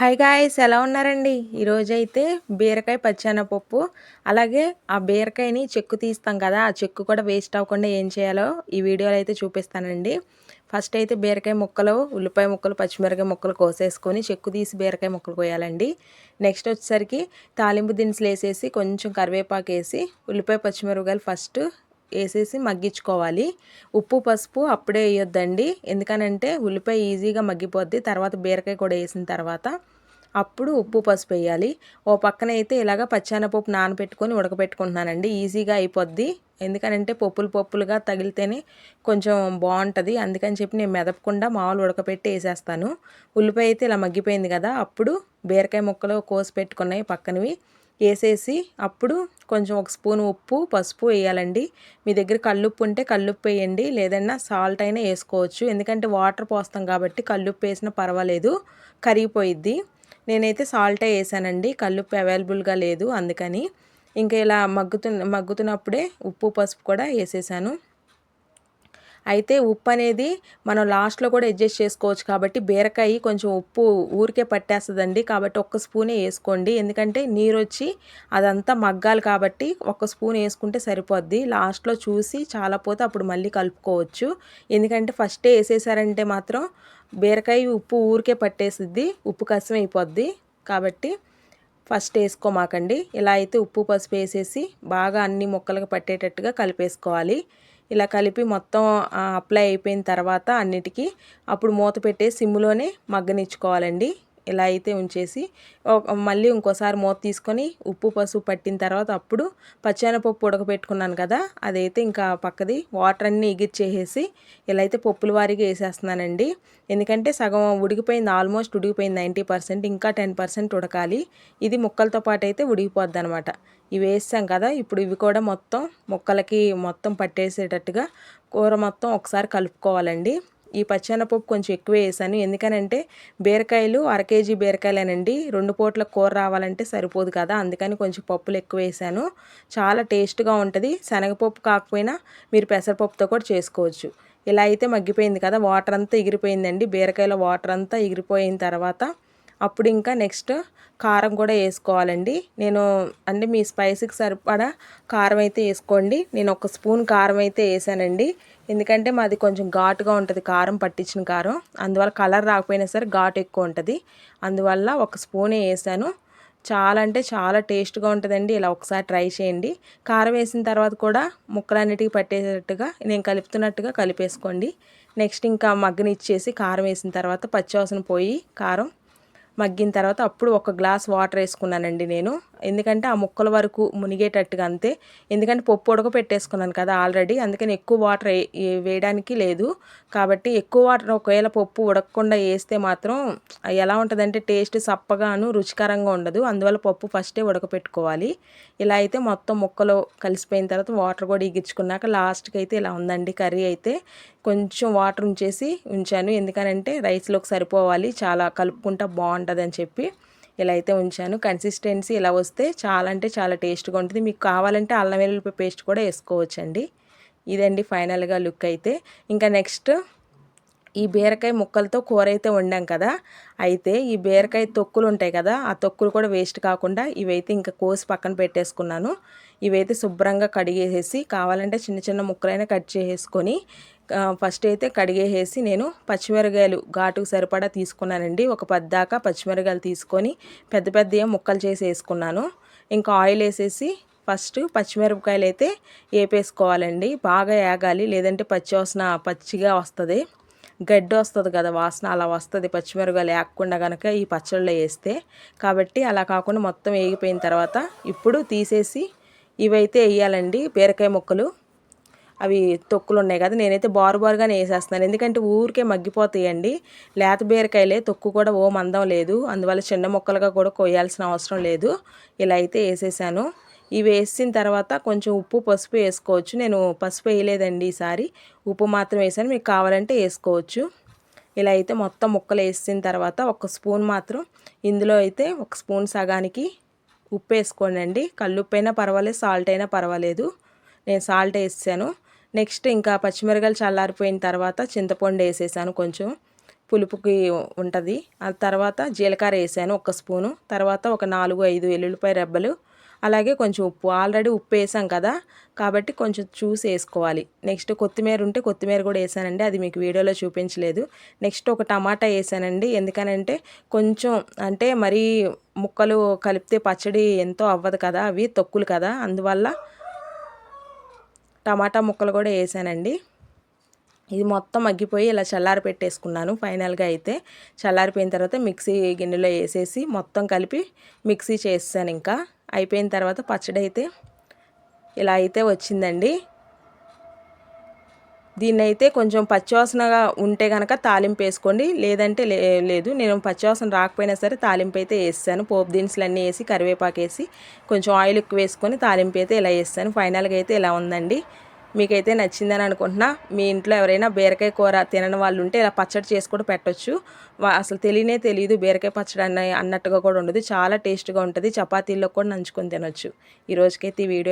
Hi guys ఎలా ఉన్నారండి? ఈరోజు అయితే బీరకాయ పచ్చెనపప్పు అలాగే ఆ బీరకాయని చెక్కు తీస్తాం కదా ఆ చెక్కు కూడా వేస్ట్ అవ్వకుండా ఏం చేయాలో ఈ వీడియోలో అయితే చూపిస్తానండి. ఫస్ట్ అయితే బీరకాయ ముక్కలు ఉల్లిపాయ ముక్కలు పచ్చిమిరకాయ ముక్కలు కోసేసుకొని చెక్కు తీసి బీరకాయ ముక్కలు కోయాలండి. నెక్స్ట్ వచ్చేసరికి తాలింపు దినుసులు వేసేసి కొంచెం కరివేపాకు వేసి ఉల్లిపాయ పచ్చిమిరపకాయలు ఫస్ట్ వేసేసి మగ్గించుకోవాలి. ఉప్పు పసుపు అప్పుడే వేయొద్దండి. ఎందుకనంటే ఉల్లిపాయ ఈజీగా మగ్గిపోద్ది తర్వాత బీరకాయ కూడా వేసిన తర్వాత అప్పుడు ఉప్పు పసుపు వేయాలి. ఓ పక్కన అయితే ఇలాగ పచ్చానపప్పు నానబెట్టుకొని ఉడకబెట్టుకుంటున్నానండి. ఈజీగా అయిపోద్ది. ఎందుకనంటే పప్పులు పప్పులుగా తగిలితేనే కొంచెం బాగుంటుంది. అందుకని చెప్పి నేను మెదపకుండా మామూలు ఉడకపెట్టి వేసేస్తాను. ఉల్లిపాయ అయితే ఇలా మగ్గిపోయింది కదా అప్పుడు బీరకాయ ముక్కలు కోసి పెట్టుకున్నాయి పక్కనవి. వేసేసి అప్పుడు కొంచెం ఒక స్పూన్ ఉప్పు పసుపు వేయాలండి. మీ దగ్గర కల్లుప్పు ఉంటే కల్లుప్పు వేయండి. లేదన్నా సాల్ట్ అయినా వేసుకోవచ్చు. ఎందుకంటే వాటర్ పోస్తాం కాబట్టి కల్లుప్పు వేసినా పర్వాలేదు. కరిగిపోయిద్ది. నేనైతే సాల్టే వేసానండి. కల్లుప్పు అవైలబుల్గా లేదు అందుకని. ఇంకా ఇలా మగ్గుతు మగ్గుతున్నప్పుడే ఉప్పు పసుపు కూడా వేసేసాను. అయితే ఉప్పు అనేది మనం లాస్ట్లో కూడా అడ్జస్ట్ చేసుకోవచ్చు కాబట్టి బీరకాయ కొంచెం ఉప్పు ఊరికే పట్టేస్తుందండి. కాబట్టి ఒక్క స్పూనే వేసుకోండి. ఎందుకంటే నీరు వచ్చి అదంతా మగ్గాలి కాబట్టి ఒక్క స్పూన్ వేసుకుంటే సరిపోద్ది. లాస్ట్లో చూసి చాలా పోతే అప్పుడు మళ్ళీ కలుపుకోవచ్చు. ఎందుకంటే ఫస్టే వేసేసారంటే మాత్రం బీరకాయ ఉప్పు ఊరికే పట్టేసిద్ది ఉప్పు కసం అయిపోద్ది. కాబట్టి ఫస్ట్ వేసుకోమాకండి. ఇలా అయితే ఉప్పు పసుపు వేసేసి బాగా అన్ని మొక్కలకు పట్టేటట్టుగా కలిపేసుకోవాలి. ఇలా కలిపి మొత్తం అప్లై అయిపోయిన తర్వాత అన్నిటికీ అప్పుడు మూత పెట్టే సిమ్లోనే మగ్గనిచ్చుకోవాలండి. ఇలా అయితే ఉంచేసి మళ్ళీ ఇంకోసారి మూత తీసుకొని ఉప్పు పసుపు పట్టిన తర్వాత అప్పుడు పచ్చెనపప్పు ఉడకపెట్టుకున్నాను కదా అదైతే ఇంకా పక్కది వాటర్ అన్నీ ఎగిర్చేసేసి ఇలా అయితే పప్పుల వారిగా వేసేస్తున్నానండి. ఎందుకంటే సగం ఉడికిపోయింది ఆల్మోస్ట్ ఉడికిపోయింది నైంటీ పర్సెంట్ ఇంకా టెన్ పర్సెంట్ ఉడకాలి. ఇది ముక్కలతో పాటు అయితే ఉడికిపోద్ది అనమాట ఇవి వేసాం కదా ఇప్పుడు ఇవి కూడా మొత్తం ముక్కలకి మొత్తం పట్టేసేటట్టుగా కూర మొత్తం ఒకసారి కలుపుకోవాలండి. ఈ పచ్చెనపప్పు కొంచెం ఎక్కువ వేసాను. ఎందుకనంటే బీరకాయలు అర కేజీ బీరకాయలేనండి. రెండు పూట్ల కూర రావాలంటే సరిపోదు కదా. అందుకని కొంచెం పప్పులు ఎక్కువ వేసాను. చాలా టేస్ట్గా ఉంటుంది. శనగపప్పు కాకపోయినా మీరు పెసరపప్పుతో కూడా చేసుకోవచ్చు. ఇలా అయితే మగ్గిపోయింది కదా. వాటర్ అంతా ఎగిరిపోయిందండి. బీరకాయల వాటర్ అంతా ఎగిరిపోయిన తర్వాత అప్పుడు ఇంకా నెక్స్ట్ కారం కూడా వేసుకోవాలండి. నేను అంటే మీ స్పైసీకి సరిపడా కారం అయితే వేసుకోండి. నేను ఒక స్పూన్ కారం అయితే వేసానండి. ఎందుకంటే మాది కొంచెం ఘాటుగా ఉంటుంది కారం పట్టించిన కారం. అందువల్ల కలర్ రాకపోయినా సరే ఘాటు ఎక్కువ ఉంటుంది. అందువల్ల ఒక స్పూనే వేసాను. చాలా అంటే చాలా టేస్ట్గా ఉంటుందండి. ఇలా ఒకసారి ట్రై చేయండి. కారం వేసిన తర్వాత కూడా ముక్కలన్నిటికీ పట్టేటట్టుగా నేను కలుపుతున్నట్టుగా కలిపేసుకోండి. నెక్స్ట్ ఇంకా మగ్గనిచ్చేసి కారం వేసిన తర్వాత పచ్చివాసన పోయి కారం మగ్గిన తర్వాత అప్పుడు ఒక గ్లాస్ వాటర్ వేసుకున్నానండి నేను. ఎందుకంటే ఆ ముక్కల వరకు మునిగేటట్టుగా అంతే. ఎందుకంటే పప్పు ఉడక పెట్టేసుకున్నాను కదా ఆల్రెడీ. అందుకని ఎక్కువ వాటర్ వేయడానికి లేదు. కాబట్టి ఎక్కువ వాటర్ ఒకవేళ పప్పు ఉడకకుండా వేస్తే మాత్రం ఎలా ఉంటుందంటే టేస్ట్ సప్పగాను రుచికరంగా ఉండదు. అందువల్ల పప్పు ఫస్టే ఉడకపెట్టుకోవాలి. ఇలా అయితే మొత్తం ముక్కలు కలిసిపోయిన తర్వాత వాటర్ కూడా ఇగించుకున్నాక లాస్ట్కి అయితే ఇలా ఉందండి కర్రీ అయితే. కొంచెం వాటర్ ఉంచేసి ఉంచాను. ఎందుకనంటే రైస్లోకి సరిపోవాలి. చాలా కలుపుకుంటా బాగుంటుంది అని చెప్పి ఇలా అయితే ఉంచాను. కన్సిస్టెన్సీ ఇలా వస్తే చాలా అంటే చాలా టేస్ట్గా ఉంటుంది. మీకు కావాలంటే అల్లం వెల్లుల్లి పేస్ట్ కూడా వేసుకోవచ్చండి. ఇదండి ఫైనల్గా లుక్ అయితే. ఇంకా నెక్స్ట్ ఈ బీరకాయ ముక్కలతో కూర అయితే వండాం కదా. అయితే ఈ బీరకాయ తొక్కులు ఉంటాయి కదా ఆ తొక్కులు కూడా వేస్ట్ కాకుండా ఇవైతే ఇంకా కోసి పక్కన పెట్టేసుకున్నాను. ఇవైతే శుభ్రంగా కడిగేసేసి కావాలంటే చిన్న చిన్న ముక్కలైనా కట్ చేసేసుకొని ఫస్ట్ అయితే కడిగేసేసి నేను పచ్చిమిరకాయలు ఘాటుకు సరిపడా తీసుకున్నానండి. ఒక పద్దాకా పచ్చిమిరకాయలు తీసుకొని పెద్ద పెద్ద ముక్కలు చేసి వేసుకున్నాను. ఇంకా ఆయిల్ వేసేసి ఫస్ట్ పచ్చిమిరపకాయలు అయితే వేపేసుకోవాలండి బాగా వేగాలి లేదంటే పచ్చి వాసన పచ్చిగా వస్తుంది. గడ్డి వస్తుంది కదా వాసన అలా వస్తుంది పచ్చిమిరపకాయలు వేయకుండా కనుక ఈ పచ్చళ్ళలో వేస్తే. కాబట్టి అలా కాకుండా మొత్తం వేగిపోయిన తర్వాత ఇప్పుడు తీసేసి ఇవైతే వేయాలండి. బీరకాయ ముక్కలు అవి తొక్కులు ఉన్నాయి కదా నేనైతే బారు బారుగానే వేసేస్తున్నాను. ఎందుకంటే ఊరికే మగ్గిపోతాయండి. లేత బీరకాయలే తొక్కు కూడా ఓ మందం లేదు. అందువల్ల చిన్న ముక్కలుగా కూడా కొయ్యాల్సిన అవసరం లేదు. ఇలా అయితే వేసేసాను. ఇవి వేసిన తర్వాత కొంచెం ఉప్పు పసుపు వేసుకోవచ్చు. నేను పసుపు వేయలేదండి ఈసారి. ఉప్పు మాత్రం వేసాను. మీకు కావాలంటే వేసుకోవచ్చు. ఇలా అయితే మొత్తం ముక్కలు వేసిన తర్వాత ఒక స్పూన్ మాత్రం ఇందులో అయితే ఒక స్పూన్ సగానికి ఉప్పు వేసుకోండి కల్లుప్పు అయినా పర్వాలేదు సాల్ట్ అయినా పర్వాలేదు. నేను సాల్ట్ వేసాను. నెక్స్ట్ ఇంకా పచ్చిమిరకాయలు చల్లారిపోయిన తర్వాత చింతపండు వేసేసాను కొంచెం. పులుపుకి ఉంటుంది. ఆ తర్వాత జీలకర్ర వేసాను ఒక స్పూను. తర్వాత ఒక నాలుగు ఐదు వెల్లుల్లిపాయ రెబ్బలు. అలాగే కొంచెం ఉప్పు. ఆల్రెడీ ఉప్పు వేసాం కదా కాబట్టి కొంచెం చూసి వేసుకోవాలి. నెక్స్ట్ కొత్తిమీర ఉంటే కొత్తిమీర కూడా వేసానండి. అది మీకు వీడియోలో చూపించలేదు. నెక్స్ట్ ఒక టమాటా వేసానండి. ఎందుకనంటే కొంచెం అంటే మరీ ముక్కలు కలిపితే పచ్చడి ఎంతో అవ్వదు కదా అవి తొక్కులు కదా. అందువల్ల టమాటా ముక్కలు కూడా వేసానండి. ఇది మొత్తం మగ్గిపోయి ఇలా చల్లారి పెట్టేసుకున్నాను. ఫైనల్గా అయితే చల్లారిపోయిన తర్వాత మిక్సీ గిన్నెలో వేసేసి మొత్తం కలిపి మిక్సీ చేసాను ఇంకా. అయిపోయిన తర్వాత పచ్చడి అయితే ఇలా అయితే వచ్చిందండి. దీన్ని అయితే కొంచెం పచ్చివాసనగా ఉంటే కనుక తాలింపు వేసుకోండి. లేదంటే లేదు నేను పచ్చివాసన రాకపోయినా సరే తాలింపు అయితే వేస్తాను. పోపు దినుసులు అన్నీ వేసి కరివేపాకు వేసి కొంచెం ఆయిల్ ఎక్కువ వేసుకొని తాలింపు అయితే ఇలా వేస్తాను. ఫైనల్గా అయితే ఇలా ఉందండి. మీకైతే నచ్చిందని అనుకుంటున్నా. మీ ఇంట్లో ఎవరైనా బీరకాయ కూర తినని వాళ్ళు ఉంటే ఇలా పచ్చడి చేసి కూడా పెట్టచ్చు. అసలు తెలియనే తెలియదు. బీరకాయ పచ్చడి అన్న అన్నట్టుగా కూడా ఉండదు. చాలా టేస్ట్గా ఉంటుంది. చపాతీల్లో కూడా నంచుకొని తినొచ్చు. ఈ రోజుకైతే ఈ వీడియో